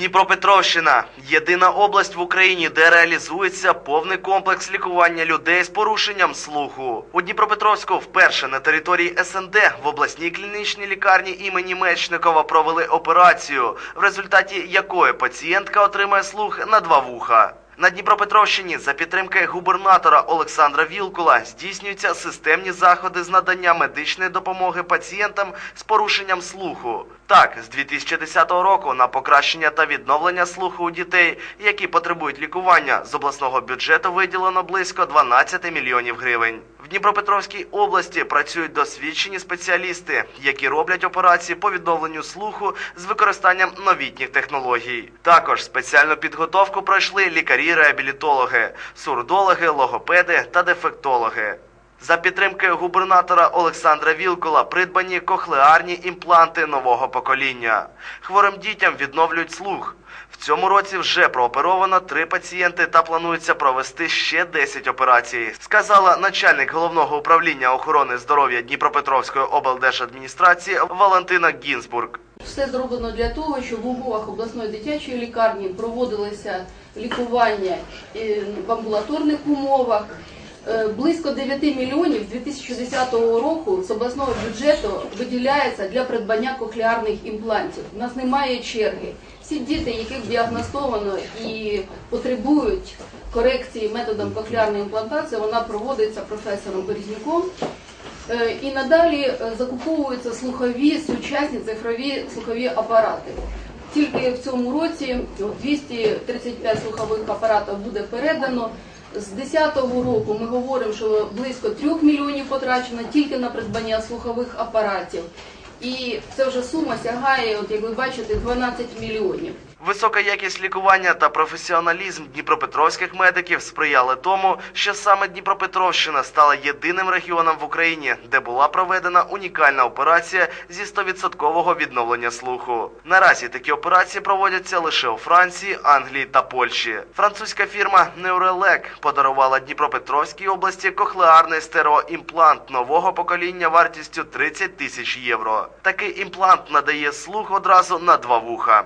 Дніпропетровщина єдина область в Україні, де реалізується повний комплекс лікування людей з порушенням слуху. У Дніпропетровську вперше на території СНД в обласній клінічній лікарні імені Мечникова провели операцію, в результаті якої пацієнтка отримає слух на два вуха. На Дніпропетровщині за підтримки губернатора Олександра Вілкула здійснюються системні заходи з надання медичної допомоги пацієнтам з порушенням слуху. Так, з 2010 року на покращення та відновлення слуху у дітей, які потребують лікування, з обласного бюджету виділено близько 12 мільйонів гривень. В Дніпропетровській області працюють досвідчені спеціалісти, які роблять операції по відновленню слуху з використанням новітніх технологій. Також спеціальну підготовку пройшли лікарі-реабілітологи, сурдологи, логопеди та дефектологи. За підтримки губернатора Олександра Вілкула придбані кохлеарні імпланти нового покоління. Хворим дітям відновлюють слух. В цьому році вже прооперовано три пацієнти та планується провести ще 10 операцій, сказала начальник головного управління охорони здоров'я Дніпропетровської облдержадміністрації Валентина Гінзбург. Все зроблено для того, щоб в умовах обласної дитячої лікарні проводилося лікування е, в амбулаторних умовах. Е, Близько 9 мільйонів 2010 року з обласного бюджету виділяється для придбання кохлеарних імплантів. У нас немає черги. Всі діти, яких діагностовано і потребують корекції методом кохлеарної імплантації, вона проводиться професором Березнюком. Е, І надалі е, закуповуються слухові сучасні цифрові слухові апарати. Тільки в цьому році 235 слухових апаратів буде передано. З 2010 року ми говоримо, що близько 3 мільйонів потрачено тільки на придбання слухових апаратів. І це вже сума сягає, от як ви бачите, 12 мільйонів. Висока якість лікування та професіоналізм дніпропетровських медиків сприяли тому, що саме Дніпропетровщина стала єдиним регіоном в Україні, де була проведена унікальна операція зі 100% відновлення слуху. Наразі такі операції проводяться лише у Франції, Англії та Польщі. Французька фірма Neurelec подарувала Дніпропетровській області кохлеарний стереоімплант нового покоління вартістю 30 тисяч євро. Такий імплант надає слух одразу на два вуха.